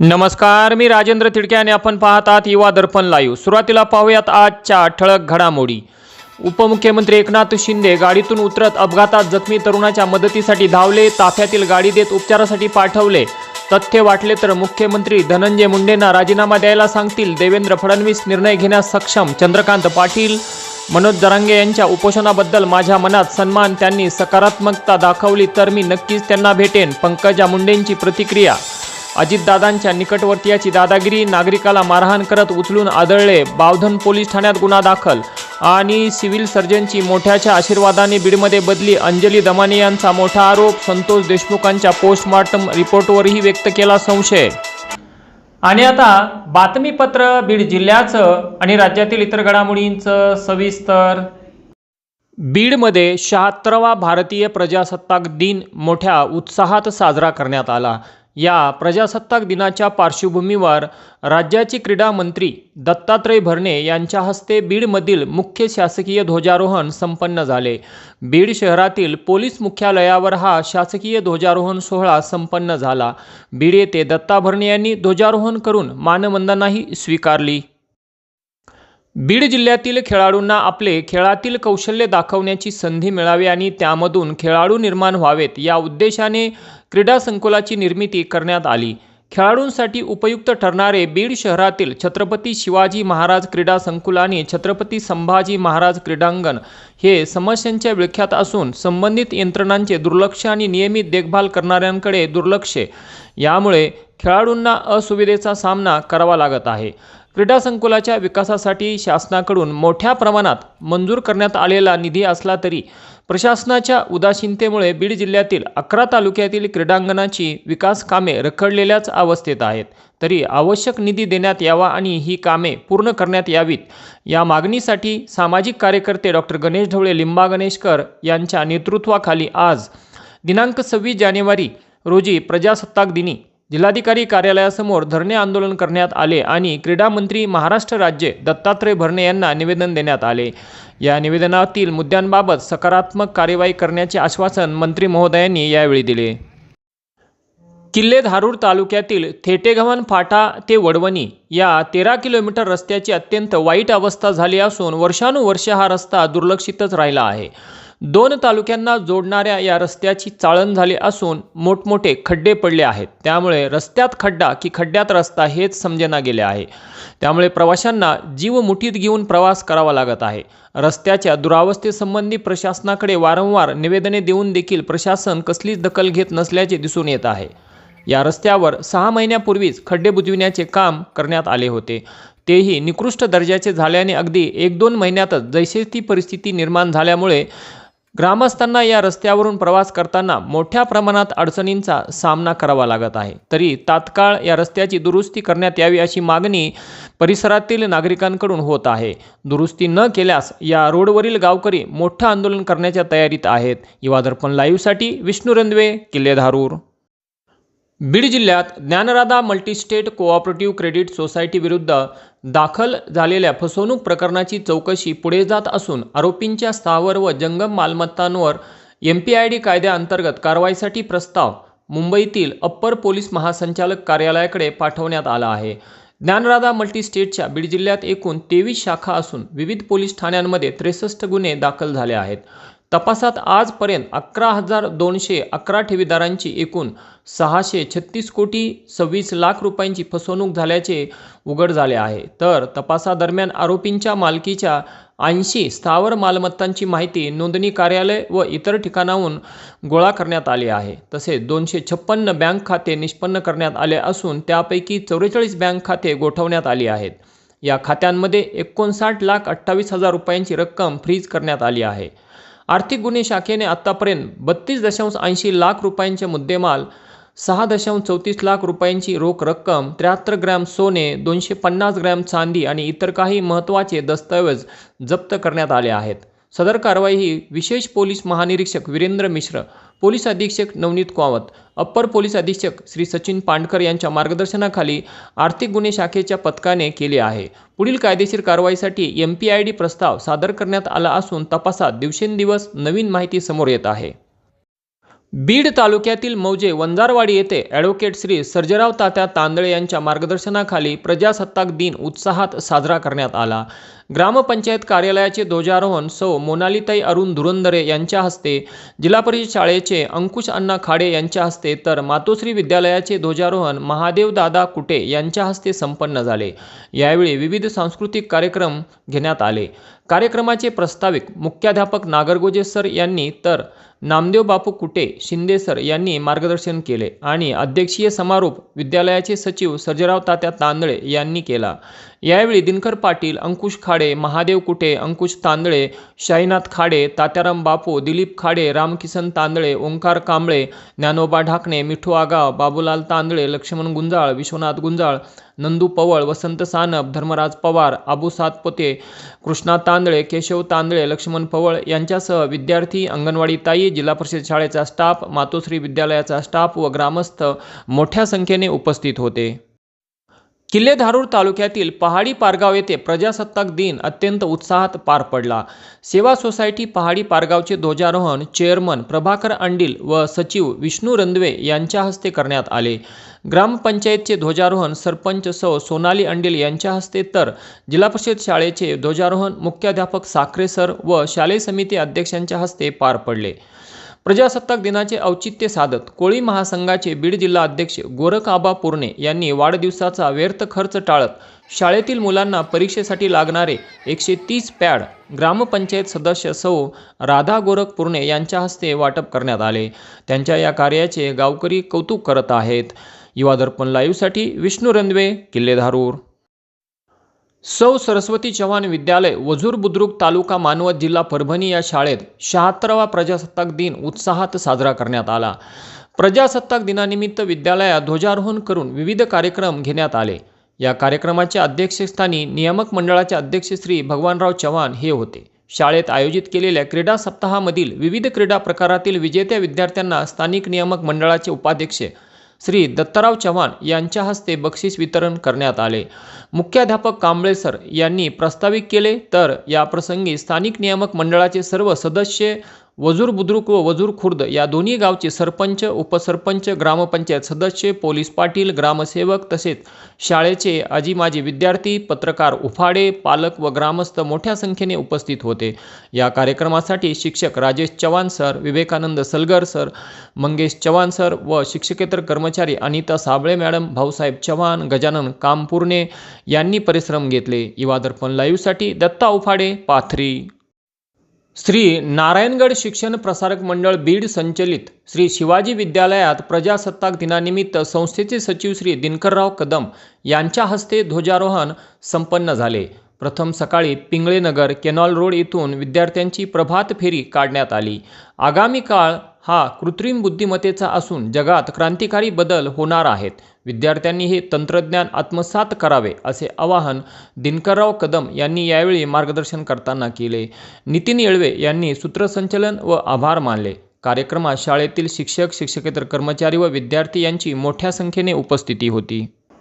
नमस्कार मी राजेंद्र तिडके आणि आपण पाहत आहात युवा दर्पण लाईव्ह. सुरुवातीला पाहूयात आजच्या ठळक घडामोडी. उपमुख्यमंत्री एकनाथ शिंदे गाडीतून उतरत अपघातात जखमी तरुणाच्या मदतीसाठी धावले ताफ्यातील गाडी देत उपचारासाठी पाठवले. तथ्य वाटले तर मुख्यमंत्री धनंजय मुंडेंना राजीनामा द्यायला सांगतील. देवेंद्र फडणवीस निर्णय घेण्यास सक्षम. चंद्रकांत पाटील मनोज जरांगे यांच्या उपोषणाबद्दल माझ्या मनात सन्मान. त्यांनी सकारात्मकता दाखवली तर मी नक्कीच त्यांना भेटेन. पंकजा मुंडेंची प्रतिक्रिया अजितदादांच्या निकटवर्तीयाची दादागिरी नागरिकाला मारहाण करत उचलून आदळले. बावधन पोलीस ठाण्यात गुन्हा दाखल. आणि सिव्हिल सर्जनची मोठ्याच्या आशीर्वादाने बीडमध्ये बदली. अंजली दमाने यांचा मोठा आरोप. संतोष देशमुखांच्या पोस्टमॉर्टम रिपोर्टवरही व्यक्त केला संशय. आणि आता बातमीपत्र बीड जिल्ह्याचं आणि राज्यातील इतर घडामोडींचं सविस्तर. बीडमध्ये शहात्तरावा भारतीय प्रजासत्ताक दिन मोठ्या उत्साहात साजरा करण्यात आला. या प्रजासत्ताक दिनाच्या पार्श्वभूमीवर राज्याचे क्रीडा मंत्री दत्तात्रय भरणे यांच्या हस्ते बीडमधील मुख्य शासकीय ध्वजारोहण संपन्न झाले. बीड शहरातील पोलीस मुख्यालयावर हा शासकीय ध्वजारोहण सोहळा संपन्न झाला. बीड येथे दत्ता भरणे यांनी ध्वजारोहण करून मानवंदनाही स्वीकारली. बीड जिल्ह्यातील खेळाडूंना आपले खेळातील कौशल्य दाखवण्याची संधी मिळावी आणि त्यामधून खेळाडू निर्माण व्हावेत या उद्देशाने क्रीडा संकुलाची निर्मिती करण्यात आली. खेळाडूंसाठी उपयुक्त ठरणारे बीड शहरातील छत्रपती शिवाजी महाराज क्रीडा संकुल आणि छत्रपती संभाजी महाराज क्रीडांगण हे समस्यांच्या विळख्यात असून संबंधित यंत्रणांचे दुर्लक्ष आणि नियमित देखभाल करणाऱ्यांकडे दुर्लक्ष यामुळे खेळाडूंना असुविधेचा सामना करावा लागत आहे. क्रीडा संकुलाच्या विकासासाठी शासनाकडून मोठ्या प्रमाणात मंजूर करण्यात आलेला निधी असला तरी प्रशासनाच्या उदासीनतेमुळे बीड जिल्ह्यातील अकरा तालुक्यातील क्रीडांगणाची विकास कामे रखडलेल्याच अवस्थेत आहेत. तरी आवश्यक निधी देण्यात यावा आणि ही कामे पूर्ण करण्यात यावीत. या मागणीसाठी सामाजिक कार्यकर्ते डॉक्टर गणेश ढवळे लिंबा गणेशकर यांच्या नेतृत्वाखाली आज दिनांक सव्वीस जानेवारी रोजी प्रजासत्ताक दिनी जिल्हाधिकारी कार्यालयासमोर धरणे आंदोलन करण्यात आले आणि क्रीडा मंत्री महाराष्ट्र राज्य दत्तात्रय भरणे यांना निवेदन देण्यात आले. या निवेदनातील मुद्द्यांबाबत सकारात्मक कार्यवाही करण्याचे आश्वासन मंत्री महोदयांनी यावेळी दिले. किल्ले धारूर तालुक्यातील थेटेगव्हाण फाटा ते वडवणी या तेरा किलोमीटर रस्त्याची अत्यंत वाईट अवस्था झाली असून वर्षानुवर्ष हा रस्ता दुर्लक्षितच राहिला आहे. दोन तालुक्यांना जोडणाऱ्या या रस्त्याची चाळण झाली असून मोठमोठे खड्डे पडले आहेत. त्यामुळे रस्त्यात खड्डा की खड्ड्यात रस्ता हेच समजेना गेले आहे. त्यामुळे प्रवाशांना जीव मुठीत घेऊन प्रवास करावा लागत आहे. रस्त्याच्या दुरावस्थेसंबंधी प्रशासनाकडे वारंवार निवेदने देऊन देखील प्रशासन कसलीच दखल घेत नसल्याचे दिसून येत आहे. या रस्त्यावर सहा महिन्यापूर्वीच खड्डे बुजविण्याचे काम करण्यात आले होते. तेही निकृष्ट दर्जाचे झाल्याने अगदी एक दोन महिन्यातच जैसे ती परिस्थिती निर्माण झाल्यामुळे ग्रामस्थांना या रस्त्यावरून प्रवास करताना मोठ्या प्रमाणात अडचणींचा सामना करावा लागत आहे. तरी तात्काळ या रस्त्याची दुरुस्ती करण्यात यावी अशी मागणी परिसरातील नागरिकांकडून होत आहे. दुरुस्ती न केल्यास या रोडवरील गावकरी मोठं आंदोलन करण्याच्या तयारीत आहेत. युवा दर्पण लाईव्हसाठी विष्णू रंदवे किल्ले धारूर बीड जिल्ह्यात Dnyanradha multistate cooperative credit society विरुद्ध दाखल झालेल्या फसवणूक प्रकरणाची चौकशी पुढे जात असून आरोपींच्या स्थावर व जंगम मालमत्तांवर एम पी आय डी कायद्याअंतर्गत कारवाईसाठी प्रस्ताव मुंबईतील अप्पर पोलीस महासंचालक कार्यालयाकडे पाठवण्यात आला आहे. ज्ञानराधा मल्टीस्टेटच्या बीड जिल्ह्यात एकूण तेवीस शाखा असून विविध पोलीस ठाण्यांमध्ये त्रेसष्ट गुन्हे दाखल झाले आहेत. तपासात आजपर्यंत अकरा हजार दोनशे अकरा ठेवीदारांची एकूण सहाशे छत्तीस कोटी सव्वीस लाख रुपयांची फसवणूक झाल्याचे उघड झाले आहे. तर तपासादरम्यान आरोपींच्या मालकीच्या ऐंशी स्थावर मालमत्तांची माहिती नोंदणी कार्यालय व इतर ठिकाणाहून गोळा करण्यात आली आहे. तसेच दोनशे छप्पन्न बँक खाते निष्पन्न करण्यात आले असून त्यापैकी चौवेचाळीस बँक खाते गोठवण्यात आली आहेत. या खात्यांमध्ये एकोणसाठ लाख अठ्ठावीस हजार रुपयांची रक्कम फ्रीज करण्यात आली आहे. आर्थिक गुन्हे शाखेने आत्तापर्यंत बत्तीस दशांश ऐंशी लाख रुपयांचे मुद्देमाल सहा दशांश चौतीस लाख रुपयांची रोख रक्कम त्र्याहत्तर ग्रॅम सोने दोनशे पन्नास ग्रॅम चांदी आणि इतर काही महत्त्वाचे दस्तऐवज जप्त करण्यात आले आहेत. सदर कारवाई ही विशेष पोलीस महानिरीक्षक वीरेंद्र मिश्र पोलीस अधीक्षक नवनीत कावत अप्पर पोलीस अधीक्षक श्री सचिन पांडकर यांच्या मार्गदर्शनाखाली आर्थिक गुन्हे शाखेच्या पथकाने केली आहे. पुढील कायदेशीर कारवाईसाठी एम पी आय डी प्रस्ताव सादर करण्यात आला असून तपासात दिवसेंदिवस नवीन माहिती समोर येत आहे. बीड तालुक्यातील मौजे वंजारवाडी येथे ॲडव्होकेट श्री सर्जराव तात्या तांदळे यांच्या मार्गदर्शनाखाली प्रजासत्ताक दिन उत्साहात साजरा करण्यात आला. ग्रामपंचायत कार्यालयाचे ध्वजारोहण सौ मोनालीताई अरुण धुरंदरे यांच्या हस्ते जिल्हा परिषद शाळेचे अंकुश अण्णा खाडे यांच्या हस्ते तर मातोश्री विद्यालयाचे ध्वजारोहण महादेव दादा कुटे यांच्या हस्ते संपन्न झाले. यावेळी विविध सांस्कृतिक कार्यक्रम घेण्यात आले. कार्यक्रमाचे प्रस्ताविक मुख्याध्यापक नागरगोजे सर यांनी तर नामदेव बापू कुटे शिंदे सर यांनी मार्गदर्शन केले आणि अध्यक्षीय समारोप विद्यालयाचे सचिव सर्जराव तात्या तांदळे यांनी केला. यावेळी दिनकर पाटील अंकुश खाडे महादेव कुटे अंकुश तांदळे शाईनाथ खाडे तात्याराम बापू दिलीप खाडे रामकिसन तांदळे ओंकार कांबळे ज्ञानोबा ढाकणे मिठू आगाव बाबूलाल तांदळे लक्ष्मण गुंजाळ विश्वनाथ गुंजाळ नंदू पवळ वसंत सानप धर्मराज पवार आबू सातपोते कृष्णा तांदळे केशव तांदळे लक्ष्मण पवळ यांच्यासह विद्यार्थी अंगणवाडी ताई जिल्हा परिषद शाळेचा स्टाफ मातोश्री विद्यालयाचा स्टाफ व ग्रामस्थ मोठ्या संख्येने उपस्थित होते. किल्ले धारूर तालुक्यातील पहाडी पारगाव येथे प्रजासत्ताक दिन अत्यंत उत्साहात पार पडला. सेवा सोसायटी पहाडी पारगावचे ध्वजारोहण चेअरमन प्रभाकर अंडील व सचिव विष्णू रंदवे यांच्या हस्ते करण्यात आले. ग्रामपंचायतचे ध्वजारोहण सरपंच सौ सोनाली अंडील यांच्या हस्ते तर जिल्हा परिषद शाळेचे ध्वजारोहण मुख्याध्यापक साखरे सर व शालेय समिती अध्यक्षांच्या हस्ते पार पडले. प्रजासत्ताक दिनाचे औचित्य साधत कोळी महासंघाचे बीड जिल्हा अध्यक्ष गोरख आबा यांनी वाढदिवसाचा व्यर्थ खर्च टाळत शाळेतील मुलांना परीक्षेसाठी लागणारे एकशे तीस पॅड ग्रामपंचायत सदस्य सौ राधा गोरख पूर्णे यांच्या हस्ते वाटप करण्यात आले. त्यांच्या या कार्याचे गावकरी कौतुक करत आहेत. युवा दर्पण लाईव्हसाठी विष्णू रंदवे किल्लेधारूर. सौ सरस्वती चव्हाण विद्यालय वजूर बुद्रुक तालुका मानवत जिल्हा परभणी या शाळेत शहात्तरावा प्रजासत्ताक दिन उत्साहात साजरा करण्यात आला. प्रजासत्ताक दिनानिमित्त विद्यालयात ध्वजारोहण करून विविध कार्यक्रम घेण्यात आले. या कार्यक्रमाच्या अध्यक्षस्थानी नियामक मंडळाचे अध्यक्ष श्री भगवानराव चव्हाण हे होते. शाळेत आयोजित केलेल्या क्रीडा सप्ताहामधील विविध क्रीडा प्रकारातील विजेत्या विद्यार्थ्यांना स्थानिक नियामक मंडळाचे उपाध्यक्ष श्री दत्ताराव चव्हाण यांच्या हस्ते बक्षीस वितरण करण्यात आले. मुख्याध्यापक कांबळे सर यांनी प्रस्तावित केले तर याप्रसंगी स्थानिक नियामक मंडळाचे सर्व सदस्य वजूर बुद्रुक व वजूर खुर्द या दोन्ही गावचे सरपंच उपसरपंच ग्रामपंचायत सदस्य पोलीस पाटील ग्रामसेवक तसेच शाळेचे आजी माजी विद्यार्थी पत्रकार उफाडे पालक व ग्रामस्थ मोठ्या संख्येने उपस्थित होते. या कार्यक्रमासाठी शिक्षक Rajesh Chavan sir Vivekanand Salgar sir Mangesh Chavan sir व शिक्षकेतर कर्मचारी अनिता साबळे मॅडम भाऊसाहेब चव्हाण गजानन कामपूर्णे यांनी परिश्रम घेतले. युवा दर्पण लाईव्हसाठी दत्ता उफाडे पाथरी. श्री नारायणगड शिक्षण प्रसारक मंडळ बीड संचलित श्री शिवाजी विद्यालयात प्रजासत्ताक दिनानिमित्त संस्थेचे सचिव श्री दिनकरराव कदम यांच्या हस्ते ध्वजारोहण संपन्न झाले. प्रथम सकाळी पिंगळेनगर केनॉल रोड येथून विद्यार्थ्यांची प्रभात फेरी काढण्यात आली. आगामी काळ हा कृत्रिम बुद्धिमत्तेचा असून जगात क्रांतिकारी बदल होणार आहेत. विद्यार्थ्यांनी हे तंत्रज्ञान आत्मसात करावे असे आवाहन दिनकरराव कदम यांनी यावेळी मार्गदर्शन करताना केले. नितीन येळवे यांनी सूत्रसंचलन व आभार मानले. कार्यक्रमात शाळेतील शिक्षक शिक्षकेतर कर्मचारी व विद्यार्थी यांची मोठ्या संख्येने उपस्थिती होती.